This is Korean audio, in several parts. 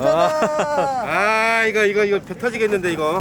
아 이거 이거 이거 배 터지겠는데 이거.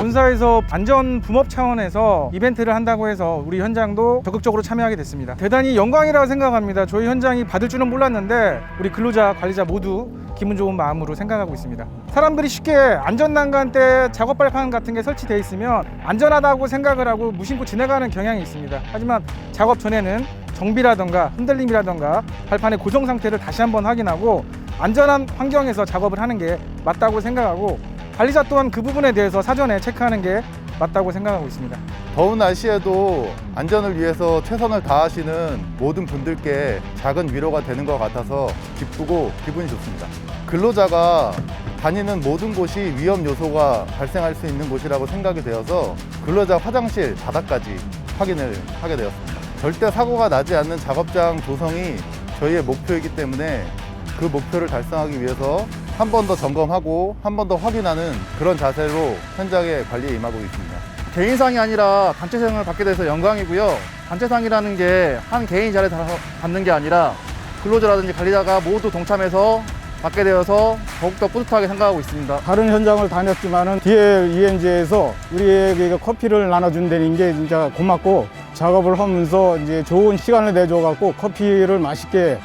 본사에서 안전 붐업 차원에서 이벤트를 한다고 해서 우리 현장도 적극적으로 참여하게 됐습니다. 대단히 영광이라고 생각합니다. 저희 현장이 받을 줄은 몰랐는데 우리 근로자, 관리자 모두 기분 좋은 마음으로 생각하고 있습니다. 사람들이 쉽게 안전 난간 때 작업 발판 같은 게 설치되어 있으면 안전하다고 생각을 하고 무심코 지나가는 경향이 있습니다. 하지만 작업 전에는 정비라던가 흔들림이라던가 발판의 고정 상태를 다시 한번 확인하고 안전한 환경에서 작업을 하는 게 맞다고 생각하고 관리자 또한 그 부분에 대해서 사전에 체크하는 게 맞다고 생각하고 있습니다. 더운 날씨에도 안전을 위해서 최선을 다하시는 모든 분들께 작은 위로가 되는 것 같아서 기쁘고 기분이 좋습니다. 근로자가 다니는 모든 곳이 위험 요소가 발생할 수 있는 곳이라고 생각이 되어서 근로자 화장실 바닥까지 확인을 하게 되었습니다. 절대 사고가 나지 않는 작업장 조성이 저희의 목표이기 때문에 그 목표를 달성하기 위해서 한 번 더 점검하고 한 번 더 확인하는 그런 자세로 현장의 관리에 임하고 있습니다. 개인상이 아니라 단체상을 받게 돼서 영광이고요. 단체상이라는 게 한 개인이 자리에 다 받는 게 아니라 근로자라든지 관리자가 모두 동참해서 받게 되어서 더욱더 뿌듯하게 생각하고 있습니다. 다른 현장을 다녔지만은 DL ENG에서 우리에게 커피를 나눠준다는 게 진짜 고맙고 작업을 하면서 이제 좋은 시간을 내줘갖고 커피를 맛있게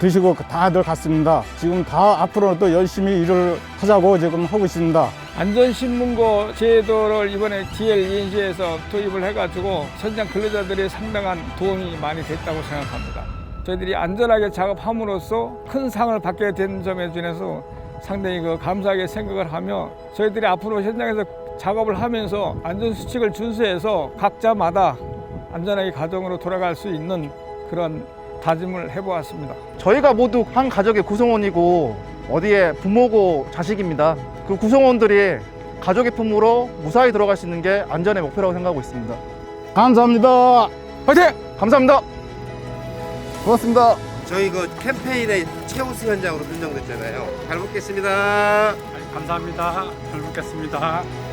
드시고 다들 갔습니다. 지금 다 앞으로 또 열심히 일을 하자고 지금 하고 있습니다. 안전신문고 제도를 이번에 DLENG에서 도입을 해가지고 현장 근로자들이 상당한 도움이 많이 됐다고 생각합니다. 저희들이 안전하게 작업함으로써 큰 상을 받게 된 점에 대해서 상당히 그 감사하게 생각을 하며 저희들이 앞으로 현장에서 작업을 하면서 안전수칙을 준수해서 각자마다 안전하게 가정으로 돌아갈 수 있는 그런 다짐을 해보았습니다. 저희가 모두 한 가족의 구성원이고 어디에 부모고 자식입니다. 그 구성원들이 가족의 품으로 무사히 들어갈 수 있는 게 안전의 목표라고 생각하고 있습니다. 감사합니다. 화이팅! 감사합니다. 고맙습니다. 저희 그 캠페인의 최우수 현장으로 선정됐잖아요. 잘 먹겠습니다. 감사합니다. 잘 먹겠습니다.